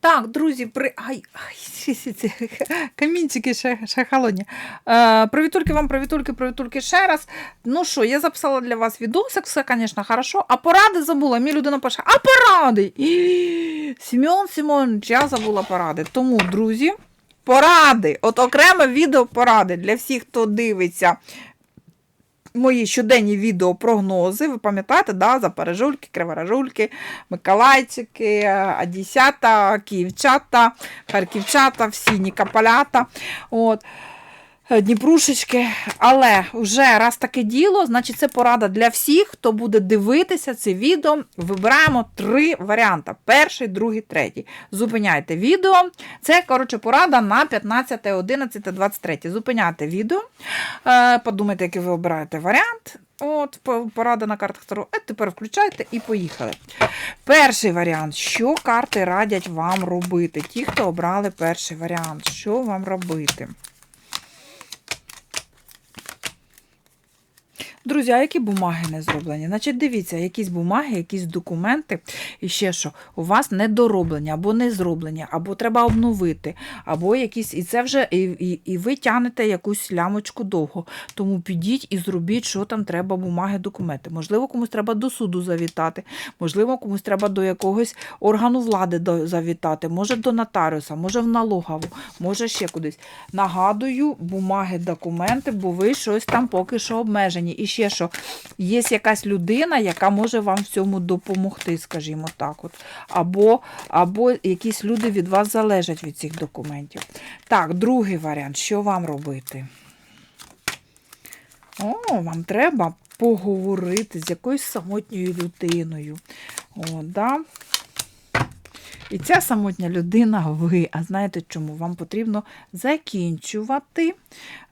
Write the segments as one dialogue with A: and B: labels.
A: Так, друзі, при... Ай, ай, камінчики ще, ще холодні. Е, привітульки вам, привітульки, привітульки ще раз. Ну що, я записала для вас відосик, все, звісно, хорошо. А поради забула. Мені людина пише, а поради? І, Сімеон Сімонович, я забула поради. Тому, друзі, поради. От окреме відео поради для всіх, хто дивиться мої щоденні відеопрогнози. Ви пам'ятаєте, да, Запережульки, криворожульки, Миколайчики, одісята, Київчата, Харківчата, всі Нікополята. От. Е, Дніпрушечки, але вже раз таке діло, значить це порада для всіх, хто буде дивитися це відео. Вибираємо три варіанти: перший, другий, третій. Зупиняйте відео. Це, коротше, порада на 15, 11, 23. Зупиняйте відео. Е, Подумайте, який ви обираєте варіант. От, порада на картах Таро. А тепер включайте і поїхали. Перший варіант. Що карти радять вам робити? Ті, хто обрали перший варіант, що вам робити? Друзі, а які бумаги не зроблені? Значить, дивіться, якісь бумаги, якісь документи, і ще що, у вас недороблені, або не зроблені, або треба обновити, або якісь. І це вже і, і, і ви тянете якусь лямочку довго. Тому підіть і зробіть, що там треба, бумаги, документи. Можливо, комусь треба до суду завітати, можливо, комусь треба до якогось органу влади завітати, може до нотаріуса, може в налогову, може ще кудись. Нагадую, бумаги, документи, бо ви щось там поки що обмежені. І ще що, є якась людина, яка може вам в цьому допомогти, скажімо так. От. Або, або якісь люди від вас залежать від цих документів. Так, другий варіант. Що вам робити? О, вам треба поговорити з якоюсь самотньою людиною. О, да? І ця самотня людина ви. А знаєте чому? Вам потрібно закінчувати,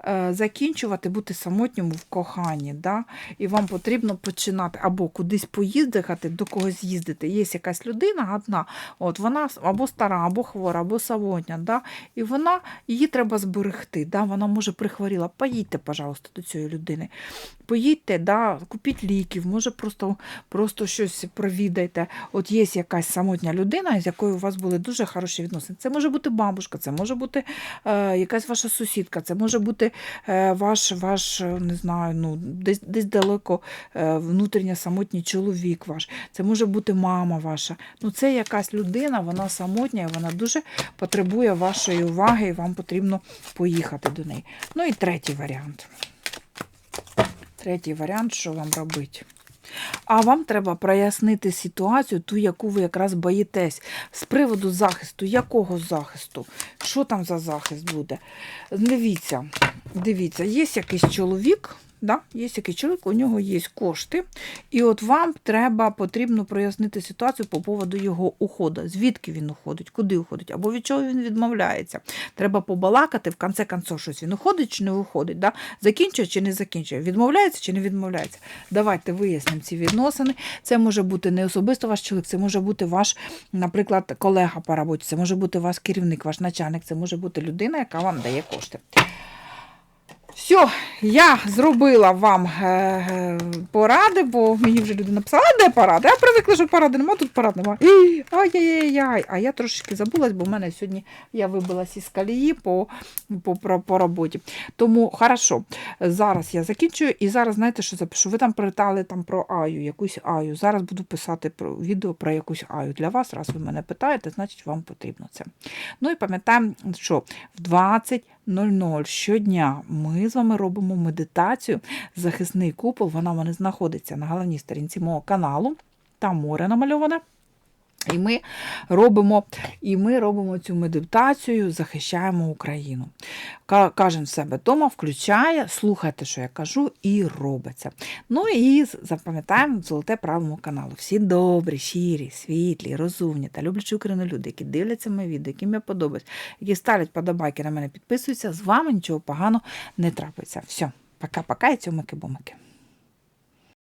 A: е, закінчувати бути самотньому в коханні. Да? І вам потрібно починати або кудись поїздити, до когось їздити. Є якась людина одна, от вона або стара, або хвора, або самотня. Да? І вона, її треба зберегти. Да? Вона може прихворіла. Поїдьте, пожалуйста, до цієї людини. Поїдьте, да, купіть ліків, може просто, просто щось провідайте. От є якась самотня людина, з якою у вас були дуже хороші відносини. Це може бути бабушка, це може бути е, якась ваша сусідка, це може бути е, ваш, ваш, не знаю, ну, десь, десь далеко е, внутрішньо самотній чоловік ваш, це може бути мама ваша. Ну, це якась людина, вона самотня, і вона дуже потребує вашої уваги, і вам потрібно поїхати до неї. Ну і третій варіант. Третій варіант, що вам робити? А вам треба прояснити ситуацію, ту, яку ви якраз боїтесь. З приводу захисту, якого захисту? Що там за захист буде? Дивіться, дивіться, є якийсь чоловік, да? є якийсь чоловік, у нього є кошти, і от вам треба, потрібно прояснити ситуацію по поводу його уходу. Звідки він уходить, куди уходить, або від чого він відмовляється. Треба побалакати, в кінці концов щось він уходить чи не уходить, да? закінчує чи не закінчує, відмовляється чи не відмовляється. Давайте вияснимо ці відносини. Це може бути не особисто ваш чоловік, це може бути ваш, наприклад, колега по роботі, це може бути ваш керівник, ваш начальник, це може бути людина, яка вам дає кошти. Все, я зробила вам е, е, поради, бо мені вже люди написали, а де поради? Я привикла, що поради нема, тут порад нема. Ай-яй-яй. А я трошечки забулась, бо в мене сьогодні я вибилась із колії по, по, по, по роботі. Тому хорошо, зараз я закінчую і зараз знаєте, що запишу? Ви там питали там про Аю, якусь Аю. Зараз буду писати про відео про якусь Аю. Для вас, раз ви мене питаєте, значить вам потрібно це. Ну і пам'ятаємо, що в 20 00 щодня ми з вами робимо медитацію захисний купол. Вона в мене знаходиться на головній сторінці мого каналу. Там море намальоване. І ми робимо, і ми робимо цю медитацію, захищаємо Україну. Ка- Кожен в себе вдома включає, слухайте, що я кажу, і робиться. Ну і запам'ятаємо золоте правило каналу. Всі добрі, щирі, світлі, розумні та люблячі Україну люди, які дивляться мої відео, яким я подобаюсь, які ставлять подобайки на мене, підписуються. З вами нічого поганого не трапиться. Все, пока-пока і цьомики-бомики.